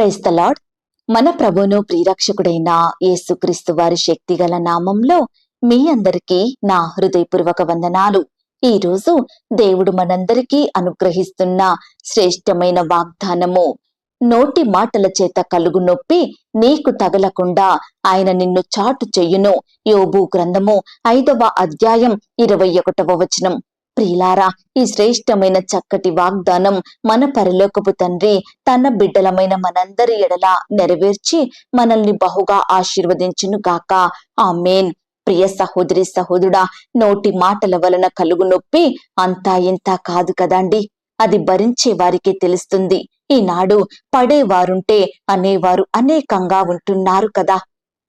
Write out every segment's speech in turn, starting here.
క్రైస్తలాడ్ మన ప్రభును ప్రియరక్షకుడైన యేసుక్రీస్తు వారి శక్తిగల నామంలో మీ అందరికీ నా హృదయపూర్వక వందనాలు. ఈ రోజు దేవుడు మనందరికీ అనుగ్రహిస్తున్న శ్రేష్టమైన వాగ్దానము. నోటి మాటల చేత కలుగు నొప్పి నీకు తగలకుండా ఆయన నిన్ను చాటు చెయ్యును యోబు గ్రంథము ఐదవ అధ్యాయం ఇరవై ఒకటవ వచనం. ప్రియులారా ఈ శ్రేష్టమైన చక్కటి వాగ్దానం మన పరలోకపు తండ్రి తన బిడ్డలమైన మనందరి ఎడల నెరవేర్చి మనల్ని బహుగా ఆశీర్వదించును గాక. ఆమెన్. ప్రియ సహోదరి సహోదరుడా నోటి మాటల వలన కలుగు నొప్పి అంతా ఇంతా కాదు కదండి. అది భరించే వారికే తెలుస్తుంది. ఈనాడు పడేవారుంటే అనేవారు అనేకంగా ఉంటున్నారు కదా.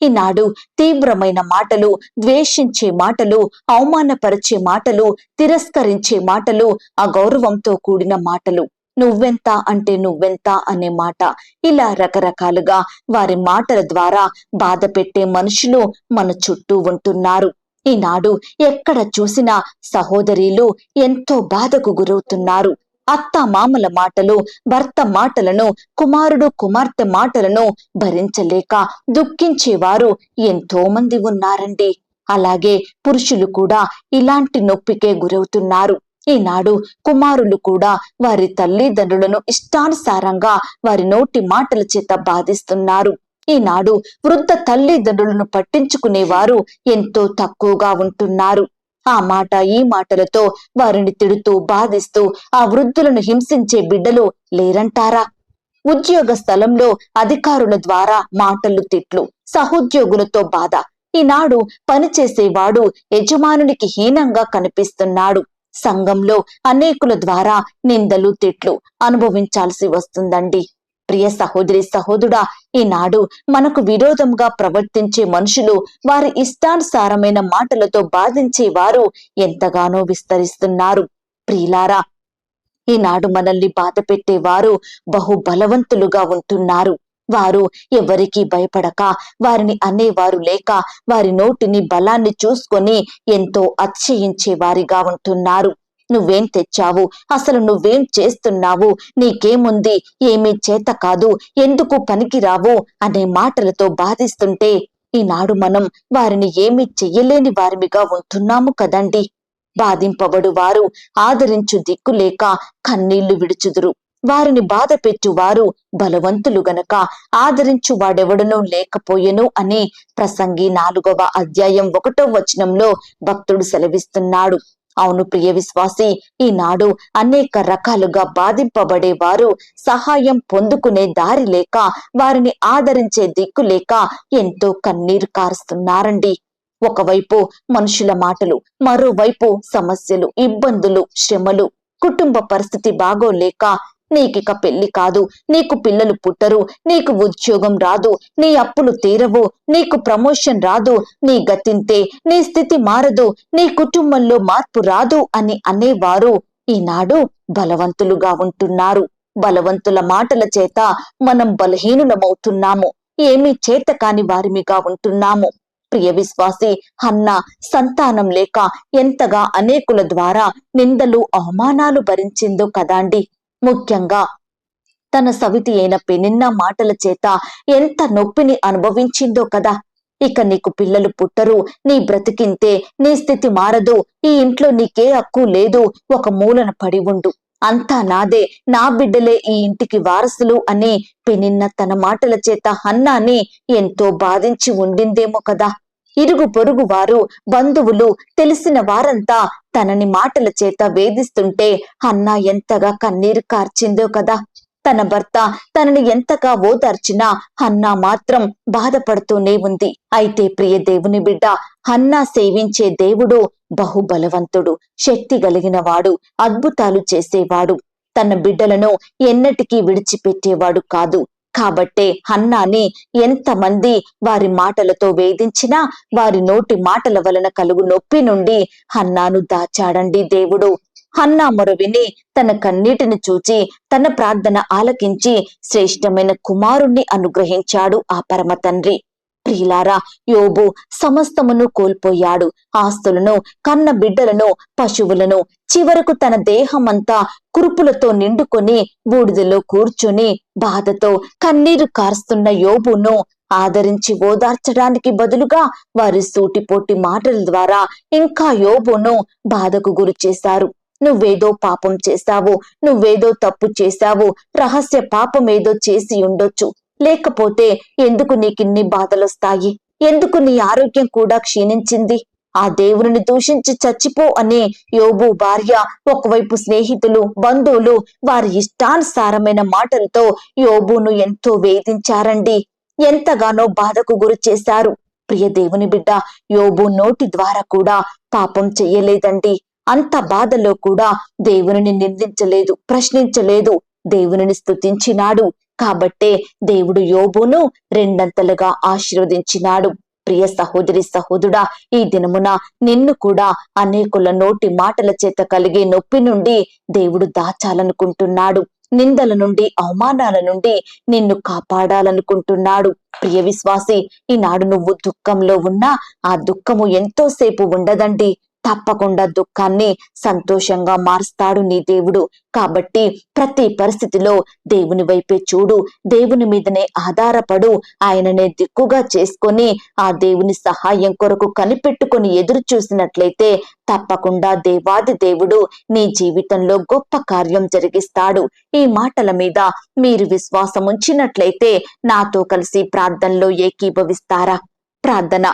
ఈనాడు తీవ్రమైన మాటలు ద్వేషించే మాటలు అవమానపరిచే మాటలు తిరస్కరించే మాటలు అగౌరవంతో కూడిన మాటలు. నువ్వెంత అంటే నువ్వెంత అనే మాట. ఇలా రకరకాలుగా వారి మాటల ద్వారా బాధ పెట్టే మనుషులు మన చుట్టూ ఉంటున్నారు. ఈనాడు ఎక్కడ చూసినా సహోదరీలు ఎంతో బాధకు గురవుతున్నారు. అత్త మామల మాటలు భర్త మాటలను కుమారుడు కుమార్తె మాటలను భరించలేక దుఃఖించేవారు ఎంతో మంది ఉన్నారండి. అలాగే పురుషులు కూడా ఇలాంటి నొప్పికే గురవుతున్నారు. ఈనాడు కుమారులు కూడా వారి తల్లిదండ్రులను ఇష్టానుసారంగా వారి నోటి మాటల చేత బాధిస్తున్నారు. ఈనాడు వృద్ధ తల్లిదండ్రులను పట్టించుకునేవారు ఎంతో తక్కువగా ఉంటున్నారు. ఆ మాట ఈ మాటలతో వారిని తిడుతూ బాధిస్తూ ఆ వృద్ధులను హింసించే బిడ్డలు లేరంటారా? ఉద్యోగ స్థలంలో అధికారుల ద్వారా మాటలు తిట్లు సహోద్యోగులతో బాధ. ఈనాడు పనిచేసేవాడు యజమానునికి హీనంగా కనిపిస్తున్నాడు. సంఘంలో అనేకుల ద్వారా నిందలు తిట్లు అనుభవించాల్సి వస్తుందండి. ప్రియ సహోదరి సహోదరుడా ఈనాడు మనకు విరోధంగా ప్రవర్తించే మనుషులు వారి ఇష్టానుసారమైన మాటలతో బాధించే వారు ఎంతగానో విస్తరిస్తున్నారు. ప్రియులారా ఈనాడు మనల్ని బాధ పెట్టేవారు బహు బలవంతులుగా ఉంటున్నారు. వారు ఎవరికీ భయపడక వారిని అనేవారు లేక వారి నోటిని బలాన్ని చూసుకొని ఎంతో అచ్చయించే వారిగా ఉంటున్నారు. నువ్వేం తెచ్చావు? అసలు నువ్వేం చేస్తున్నావు? నీకేముంది? ఏమీ చేత కాదు. ఎందుకు పనికిరావు? అనే మాటలతో బాధిస్తుంటే ఈనాడు మనం వారిని ఏమీ చెయ్యలేని వారిమిగా ఉంటున్నాము కదండి. బాధింపబడు వారు ఆదరించు దిక్కు లేక కన్నీళ్ళు విడుచుదురు. వారిని బాధ పెట్టువారు బలవంతులు గనక ఆదరించు వాడెవడనూ లేకపోయెను అని ప్రసంగి నాలుగవ అధ్యాయం ఒకటో వచనంలో భక్తుడు సెలవిస్తున్నాడు. అవును ప్రియ విశ్వాసి. ఈనాడు అనేక రకాలుగా బాధింపబడేవారు సహాయం పొందుకునే దారి లేక వారిని ఆదరించే దిక్కు లేక ఎంతో కన్నీరు కారుస్తున్నారండి. ఒకవైపు మనుషుల మాటలు మరోవైపు సమస్యలు ఇబ్బందులు శ్రమలు కుటుంబ పరిస్థితి బాగోలేక నీకిక పెళ్ళి కాదు నీకు పిల్లలు పుట్టరు నీకు ఉద్యోగం రాదు నీ అప్పులు తీరవు నీకు ప్రమోషన్ రాదు నీ గతింతే నీ స్థితి మారదు నీ కుటుంబంలో మార్పు రాదు అని అనేవారు. ఈనాడు బలవంతులుగా ఉంటున్నారు. బలవంతుల మాటల చేత మనం బలహీనులమవుతున్నాము. ఏమీ చేత కాని వారిమిగా ఉంటున్నాము. ప్రియ విశ్వాసి హన్న సంతానం లేక ఎంతగా అనేకుల ద్వారా నిందలు అవమానాలు భరించిందో కదాండి. ముఖ్యంగా తన సవితి అయిన పెనిన్న మాటల చేత ఎంత నొప్పిని అనుభవించిందో కదా. ఇక నీకు పిల్లలు పుట్టరు నీ బ్రతికింతే నీ స్థితి మారదు ఈ ఇంట్లో నీకే హక్కు లేదు ఒక మూలన పడి ఉండు. అంతా నాదే నా బిడ్డలే ఈ ఇంటికి వారసులు అని పెనిన్న తన మాటల చేత హన్నాని ఎంతో బాధించి ఉండిందేమో కదా. ఇరుగు పొరుగు వారు బంధువులు తెలిసిన వారంతా తనని మాటల చేత వేధిస్తుంటే హన్నా ఎంతగా కన్నీరు కార్చిందో కదా! తన భర్త తనని ఎంతగా ఓదార్చినా హన్నా మాత్రం బాధపడుతూనే ఉంది. అయితే ప్రియ దేవుని బిడ్డ హన్నా సేవించే దేవుడు బహుబలవంతుడు శక్తి కలిగినవాడు అద్భుతాలు చేసేవాడు. తన బిడ్డలను ఎన్నటికీ విడిచిపెట్టేవాడు కాదు. కాబట్టే హన్నాని ఎంతమంది వారి మాటలతో వేధించినా వారి నోటి మాటల వలన కలుగు నొప్పి నుండి హన్నాను దాచాడండి దేవుడు. హన్నా మొరవిని తన కన్నీటిని చూచి తన ప్రార్థన ఆలకించి శ్రేష్టమైన కుమారుణ్ణి అనుగ్రహించాడు ఆ పరమ తండ్రి ప్రియులారా యోబు సమస్తమును కోల్పోయాడు. ఆస్తులను కన్న బిడ్డలను పశువులను చివరకు తన దేహమంతా కురుపులతో నిండుకొని బూడిదలో కూర్చుని బాధతో కన్నీరు కారుస్తున్న యోబును ఆదరించి ఓదార్చడానికి బదులుగా వారి సూటిపోటి మాటల ద్వారా ఇంకా యోబును బాధకు గురి చేశారు. నువ్వేదో పాపం చేశావు నువ్వేదో తప్పు చేశావు రహస్య పాపం ఏదో చేసి ఉండొచ్చు. లేకపోతే ఎందుకు నీకిన్ని బాధలొస్తాయి? ఎందుకు నీ ఆరోగ్యం కూడా క్షీణించింది? ఆ దేవుని దూషించి చచ్చిపో అనే యోబు భార్య ఒకవైపు స్నేహితులు బంధువులు వారి ఇష్టానుసారమైన మాటలతో యోబును ఎంతో వేధించారండి. ఎంతగానో బాధకు గురి చేశారు. ప్రియ దేవుని బిడ్డ యోబు నోటి ద్వారా కూడా పాపం చెయ్యలేదండి అంత బాధలో కూడా దేవుని నిందించలేదు ప్రశ్నించలేదు. దేవుని స్తుతించినాడు. కాబట్టే దేవుడు యోబును రెండంతలుగా ఆశీర్వదించినాడు. ప్రియ సహోదరి సహోదుడా ఈ దినమున నిన్ను కూడా అనేకుల నోటి మాటల చేత కలిగే నొప్పి నుండి దేవుడు దాచాలనుకుంటున్నాడు. నిందల నుండి అవమానాల నుండి నిన్ను కాపాడాలనుకుంటున్నాడు. ప్రియ విశ్వాసి ఈనాడు నువ్వు దుఃఖంలో ఉన్నా ఆ దుఃఖము ఎంతోసేపు ఉండదండి. తప్పకుండా దుఃఖాన్ని సంతోషంగా మారుస్తాడు నీ దేవుడు. కాబట్టి ప్రతి పరిస్థితిలో దేవుని వైపే చూడు. దేవుని మీదనే ఆధారపడు. ఆయననే దిక్కుగా చేసుకొని ఆ దేవుని సహాయం కొరకు కనిపెట్టుకొని ఎదురు చూసినట్లయితే తప్పకుండా దేవాది దేవుడు నీ జీవితంలో గొప్ప కార్యం జరిగిస్తాడు. ఈ మాటల మీద మీరు విశ్వాసం ఉంచినట్లయితే నాతో కలిసి ప్రార్థనలో ఏకీభవిస్తారా? ప్రార్థన.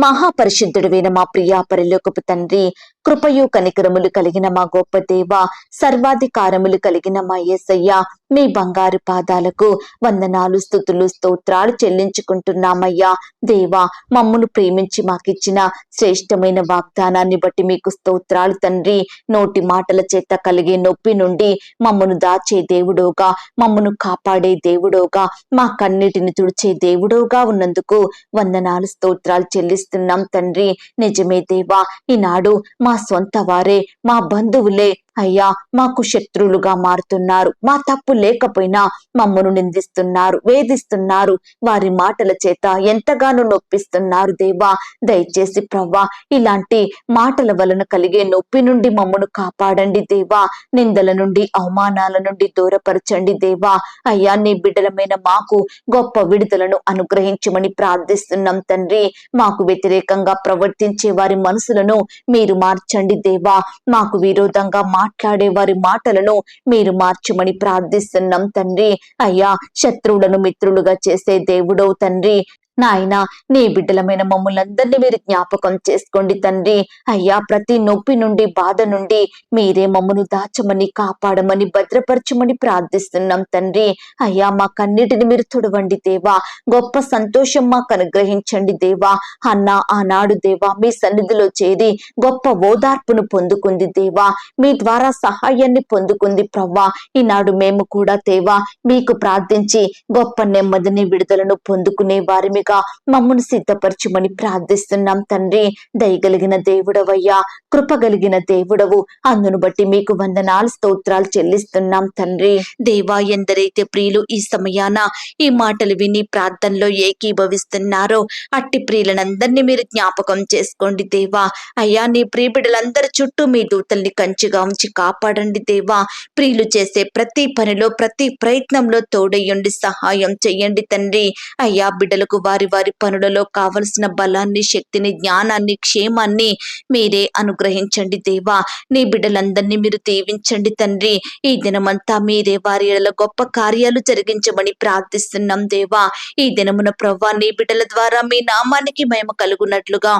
మహాపరిశుద్ధుడువైన మా ప్రియా పరిలోకపు తండ్రి కృపయు కనికరములు కలిగిన మా గొప్ప దేవ సర్వాధికారములు కలిగిన మా యేసయ్య మీ బంగారు పాదాలకు వందనాలు స్థుతులు స్తోత్రాలు చెల్లించుకుంటున్నామయ్యా. దేవా మమ్మను ప్రేమించి మాకిచ్చిన శ్రేష్టమైన వాగ్దానాన్ని బట్టి మీకు స్తోత్రాలు తండ్రి. నోటి మాటల చేత కలిగే నొప్పి నుండి మమ్మను దాచే దేవుడోగా మమ్మను కాపాడే దేవుడోగా మా కన్నిటిని తుడిచే దేవుడోగా ఉన్నందుకు వందనాలు స్తోత్రాలు చెల్లిస్తున్నాం తండ్రి. నిజమే దేవా ఈనాడు మా మా సొంత వారే మా బంధువులే అయ్యా మాకు శత్రువులుగా మారుతున్నారు. మా తప్పు లేకపోయినా మమ్మను నిందిస్తున్నారు వేధిస్తున్నారు. వారి మాటల చేత ఎంతగానో నొప్పిస్తున్నారు దేవా. దయచేసి ప్రవ్వా ఇలాంటి మాటల వలన కలిగే నొప్పి నుండి మమ్మను కాపాడండి దేవా. నిందల నుండి అవమానాల నుండి దూరపరచండి దేవా. అయ్యా నీ బిడ్డలమైన మాకు గొప్ప విడుదలను అనుగ్రహించమని ప్రార్థిస్తున్నాం తండ్రి. మాకు వ్యతిరేకంగా ప్రవర్తించే వారి మనసులను మీరు మార్చండి దేవా. మాకు విరోధంగా మాట్లాడే వారి మాటలను మీరు మార్చమని ప్రార్థిస్తున్నాం తండ్రి. అయ్యా శత్రువులను మిత్రులుగా చేసే దేవుడవు తండ్రి. నాయన నీ బిడ్డలమైన మమ్మల్ందరినీ మీరు జ్ఞాపకం చేసుకోండి తండ్రి. అయ్యా ప్రతి నొప్పి నుండి బాధ నుండి మీరే మమ్మను దాచమని కాపాడమని భద్రపరచమని ప్రార్థిస్తున్నాం తండ్రి. అయ్యా మా కన్నిటిని మీరు తుడవండి దేవా. గొప్ప సంతోషం మాకు అనుగ్రహించండి దేవా. అన్న ఆనాడు దేవా మీ సన్నిధిలో చేరి గొప్ప ఓదార్పును పొందుకుంది దేవా. మీ ద్వారా సహాయాన్ని పొందుకుంది ప్రవ్వా. ఈనాడు మేము కూడా దేవా మీకు ప్రార్థించి గొప్ప నెమ్మదిని విడుదలను పొందుకునే వారి మీకు వారిమిగా మమ్మను సిద్ధపరచుమని ప్రార్థిస్తున్నాం తండ్రి. దయగలిగిన దేవుడవయ్యా కృపగలిగిన దేవుడవు. అందును బట్టి మీకు వందనాలు స్తోత్రాలు చెల్లిస్తున్నాం తండ్రి. దేవా ఎందరైతే ప్రియులు ఈ సమయాన ఈ మాటలు విని ప్రార్థనలో ఏకీభవిస్తున్నారో అట్టి ప్రియులనందరినీ మీరు జ్ఞాపకం చేసుకోండి దేవా. అయ్యా నీ ప్రియబిడ్డలందరి చుట్టూ మీ దూతల్ని కంచిగా ఉంచి కాపాడండి దేవా. ప్రియులు చేసే ప్రతి పనిలో ప్రతి ప్రయత్నంలో తోడయ్యండి సహాయం చెయ్యండి తండ్రి. అయ్యా బిడ్డలకు వారి వారి పనులలో కావలసిన బలాన్ని శక్తిని జ్ఞానాన్ని క్షేమాన్ని మీరే అనుగ్రహించండి దేవా. నీ బిడ్డలందరినీ మీరు దీవించండి తండ్రి. ఈ దినమంతా మీరే వారి గొప్ప కార్యాలు జరిగించమని ప్రార్థిస్తున్నాం దేవా. ఈ దినమున ప్రవ్వా నీ బిడ్డల ద్వారా మీ నామానికి మేము కలుగునట్లుగా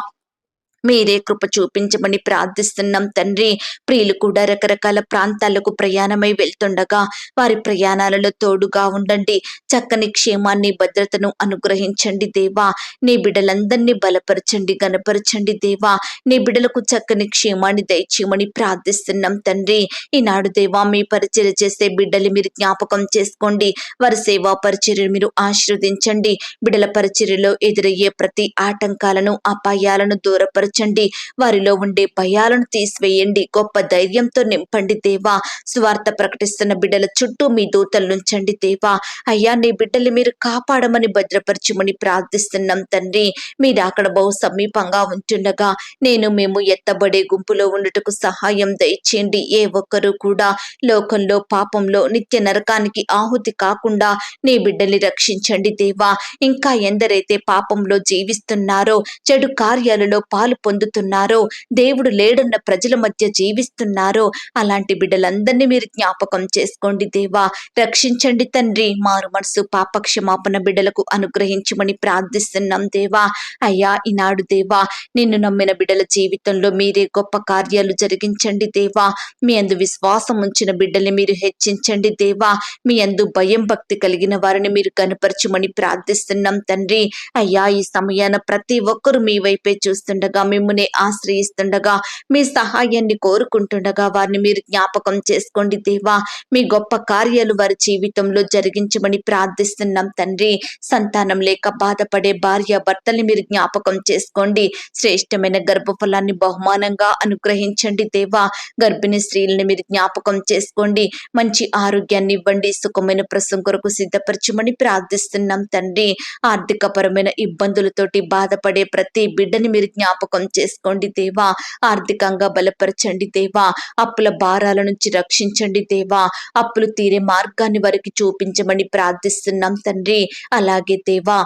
మీరే కృప చూపించమని ప్రార్థిస్తున్నాం తండ్రి. ప్రియులు కూడా రకరకాల ప్రాంతాలకు ప్రయాణమై వెళ్తుండగా వారి ప్రయాణాలలో తోడుగా ఉండండి. చక్కని క్షేమాన్ని భద్రతను అనుగ్రహించండి దేవా. నీ బిడ్డలందరినీ బలపరచండి గనపరచండి దేవా. నీ బిడ్డలకు చక్కని క్షేమాన్ని దయచేయమని ప్రార్థిస్తున్నాం తండ్రి. ఈనాడు దేవా మీ పరిచయ చేసే బిడ్డలు మీరు జ్ఞాపకం చేసుకోండి. వారి సేవా పరిచర్యను మీరు ఆశీర్వదించండి. బిడ్డల పరిచర్యలో ఎదురయ్యే ప్రతి ఆటంకాలను అపాయాలను దూరపరచండి బలపరచండి వారిలో ఉండే భయాలను తీసివేయండి. గొప్ప ధైర్యంతో నింపండి దేవా. స్వార్థ ప్రకటిస్తున్న బిడ్డల చుట్టూ మీ దూతలు నుంచండి దేవా. అయ్యా నీ బిడ్డలు మీరు కాపాడమని భద్రపరచమని ప్రార్థిస్తున్నాం తండ్రి. మీరు అక్కడ బహు సమీపంగా ఉంటుండగా నేను మేము ఎత్తబడే గుంపులో ఉండుటకు సహాయం దయచేయండి. ఏ ఒక్కరూ కూడా లోకంలో పాపంలో నిత్య నరకానికి ఆహుతి కాకుండా నీ బిడ్డల్ని రక్షించండి దేవా. ఇంకా ఎందరైతే పాపంలో జీవిస్తున్నారో చెడు కార్యాలలో పాలు పొందుతున్నారో దేవుడు లేడున్న ప్రజల మధ్య జీవిస్తున్నారో అలాంటి బిడ్డలందరినీ మీరు జ్ఞాపకం చేసుకోండి దేవా. రక్షించండి తండ్రి. మారు మనసు పాపక్షమాపణ బిడ్డలకు అనుగ్రహించమని ప్రార్థిస్తున్నాం దేవా. అయ్యా ఈనాడు దేవా నిన్ను నమ్మిన బిడ్డల జీవితంలో మీరే గొప్ప కార్యాలు జరిగించండి దేవా. మీ అందు విశ్వాసం ఉంచిన బిడ్డల్ని మీరు హెచ్చించండి దేవా. మీ అందు భయం భక్తి కలిగిన వారిని మీరు కనపరచమని ప్రార్థిస్తున్నాం తండ్రి. అయ్యా ఈ సమయాన ప్రతి ఒక్కరు మీ వైపే చూస్తుండగా మిమ్మల్ని ఆశ్రయిస్తుండగా మీ సహాయాన్ని కోరుకుంటుండగా వారిని మీరు జ్ఞాపకం చేసుకోండి దేవా. మీ గొప్ప కార్యాలు వారి జీవితంలో జరిగించమని ప్రార్థిస్తున్నాం తండ్రి. సంతానం లేక బాధపడే భార్య భర్తల్ని మీరు జ్ఞాపకం చేసుకోండి. శ్రేష్టమైన గర్భఫలాన్ని బహుమానంగా అనుగ్రహించండి దేవా. గర్భిణీ స్త్రీలని మీరు జ్ఞాపకం చేసుకోండి. మంచి ఆరోగ్యాన్ని ఇవ్వండి. సుఖమైన ప్రసం కొరకు సిద్ధపరచమని ప్రార్థిస్తున్నాం తండ్రి. ఆర్థిక పరమైన ఇబ్బందులతోటి బాధపడే ప్రతి బిడ్డని మీరు జ్ఞాపకం చేసుకోండి దేవా. ఆర్థికంగా బలపరచండి దేవా. అప్పుల భారాల నుంచి రక్షించండి దేవా. అప్పులు తీరే మార్గాన్ని వారికి చూపించమని ప్రార్థిస్తున్నాం తండ్రి. అలాగే దేవా.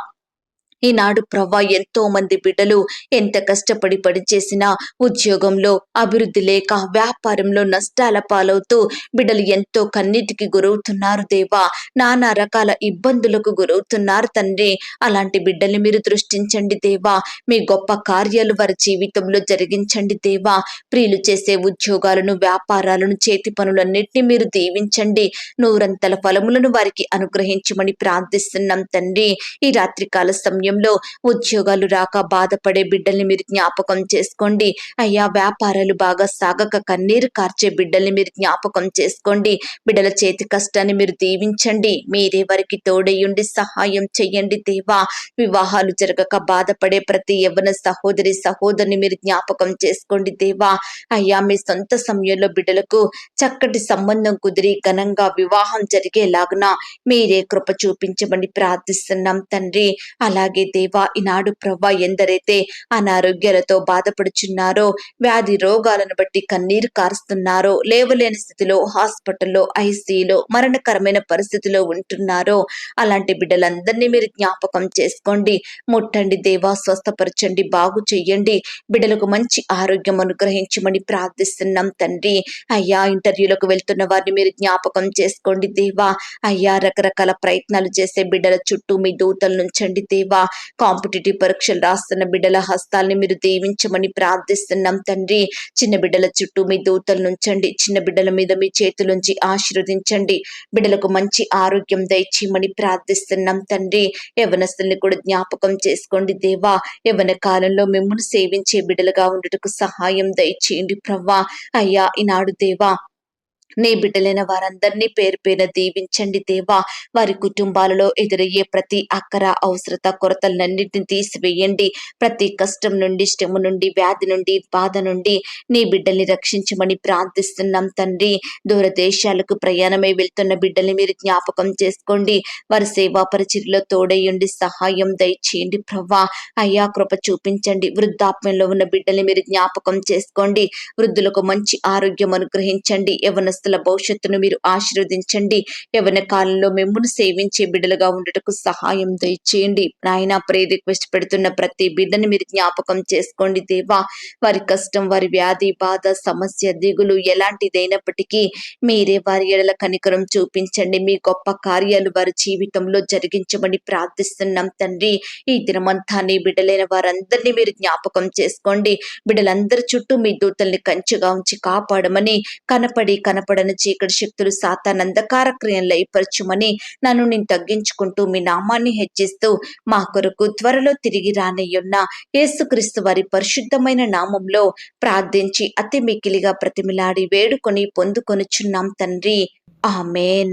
ఈనాడు ప్రవ్వా ఎంతో మంది బిడ్డలు ఎంత కష్టపడి పనిచేసినా ఉద్యోగంలో అభివృద్ధి లేక వ్యాపారంలో నష్టాల పాలవుతూ బిడ్డలు ఎంతో కన్నీటికి గురవుతున్నారు దేవా. నానా రకాల ఇబ్బందులకు గురవుతున్నారు తండ్రి. అలాంటి బిడ్డల్ని మీరు దృష్టించండి దేవా. మీ గొప్ప కార్యాలు వారి జీవితంలో జరిగించండి దేవా. ప్రియులు చేసే ఉద్యోగాలను వ్యాపారాలను చేతి పనులన్నింటినీ మీరు దీవించండి. నూరంతల ఫలములను వారికి అనుగ్రహించమని ప్రార్థిస్తున్నాం తండ్రి. ఈ రాత్రికాల సమయంలో ఉద్యోగాలు రాక బాధపడే బిడ్డల్ని మీరు జ్ఞాపకం చేసుకోండి. అయ్యా వ్యాపారాలు బాగా సాగక కన్నీరు కార్చే బిడ్డల్ని మీరు జ్ఞాపకం చేసుకోండి. బిడ్డల చేతి కష్టాన్ని మీరు దీవించండి. మీరే వారికి తోడయ్యుండి సహాయం చెయ్యండి దేవా. వివాహాలు జరగక బాధపడే ప్రతి యవ్వన సహోదరి సహోదరిని మీరు జ్ఞాపకం చేసుకోండి దేవా. అయ్యా మీ సొంత సమయంలో బిడ్డలకు చక్కటి సంబంధం కుదిరి ఘనంగా వివాహం జరిగేలాగున మీరే కృప చూపించమని ప్రార్థిస్తున్నాం తండ్రి. అలాగే దేవా ఈనాడు ప్రవ్వ ఎందరైతే అనారోగ్యాలతో బాధపడుచున్నారో వ్యాధి రోగాలను బట్టి కన్నీరు కారుస్తున్నారో లేవలేని స్థితిలో హాస్పిటల్లో ఐసీలో మరణకరమైన పరిస్థితిలో ఉంటున్నారో అలాంటి బిడ్డలందరినీ మీరు జ్ఞాపకం చేసుకోండి. ముట్టండి దేవా స్వస్థపరచండి బాగు చెయ్యండి బిడ్డలకు మంచి ఆరోగ్యం అనుగ్రహించమని ప్రార్థిస్తున్నాం తండ్రి. అయ్యా ఇంటర్వ్యూలకు వెళ్తున్న వారిని మీరు జ్ఞాపకం చేసుకోండి దేవా. అయ్యా రకరకాల ప్రయత్నాలు చేసే బిడ్డల చుట్టూ మీ దూతలు నుంచండి దేవా. కాంపిటేటివ్ పరీక్షలు రాస్తున్న బిడ్డల హస్తాల్ని మీరు దీవించమని ప్రార్థిస్తున్నాం తండ్రి. చిన్న బిడ్డల చుట్టూ మీ దూతలు నుంచండి. చిన్న బిడ్డల మీద మీ చేతులుంచి ఆశీర్వదించండి. బిడ్డలకు మంచి ఆరోగ్యం దయచేయమని ప్రార్థిస్తున్నాం తండ్రి. యవనస్తుల్ని కూడా జ్ఞాపకం చేసుకోండి దేవా. యవన కాలంలో మిమ్మల్ని సేవించే బిడ్డలుగా ఉండటకు సహాయం దయచేయండి ప్రవ్వా. అయ్యా ఈనాడు దేవా నీ బిడ్డలైన వారందరినీ పేరు పేరు దీవించండి దేవా. వారి కుటుంబాలలో ఎదురయ్యే ప్రతి అక్కర అవసరత కొరతలన్నింటినీ తీసివేయండి. ప్రతి కష్టం నుండి శ్రమ నుండి వ్యాధి నుండి బాధ నుండి నీ బిడ్డల్ని రక్షించమని ప్రార్థిస్తున్నాం తండ్రి. దూరదేశాలకు ప్రయాణమై వెళ్తున్న బిడ్డల్ని మీరు జ్ఞాపకం చేసుకోండి. వారి సేవా పరిచర్లో తోడయ్యండి సహాయం దయచేయండి ప్రవ్వా అయ్యా కృప చూపించండి. వృద్ధాప్యంలో ఉన్న బిడ్డల్ని మీరు జ్ఞాపకం చేసుకోండి. వృద్ధులకు మంచి ఆరోగ్యం అనుగ్రహించండి. యవనస్తుల భవిష్యత్తును మీరు ఆశీర్వదించండి. యవన కాలంలో మిమ్మల్ని సేవించే బిడ్డలుగా ఉండటకు సహాయం దయచేయండి. నాయన ప్రే రిక్వెస్ట్ పెడుతున్న ప్రతి బిడ్డని మీరు జ్ఞాపకం చేసుకోండి దేవా. వారి కష్టం వారి వ్యాధి బాధ సమస్య దిగులు ఎలాంటిదైనప్పటికీ మీరే వారి ఎడల కనికరం చూపించండి. మీ గొప్ప కార్యాలు వారి జీవితంలో జరిగించమని ప్రార్థిస్తున్నాం తండ్రి. ఈ దినమంతా నీ బిడ్డలైన వారందరినీ మీరు జ్ఞాపకం చేసుకోండి. బిడ్డలందరి చుట్టూ మీ దూతల్ని కంచుగా ఉంచి కాపాడమని కనపడి కనపడి కనపడని చీకటి శక్తులు సాతాన్ అంధకార క్రియలు లయపరచుమని నన్ను నేను తగ్గించుకుంటూ మీ నామాన్ని హెచ్చిస్తూ మా కొరకు త్వరలో తిరిగి రానయ్యున్న యేసుక్రీస్తు వారి పరిశుద్ధమైన నామంలో ప్రార్థించి అతి మికిలిగా ప్రతిమిలాడి వేడుకొని పొందుకొనుచున్నాం తండ్రి. ఆమెన్.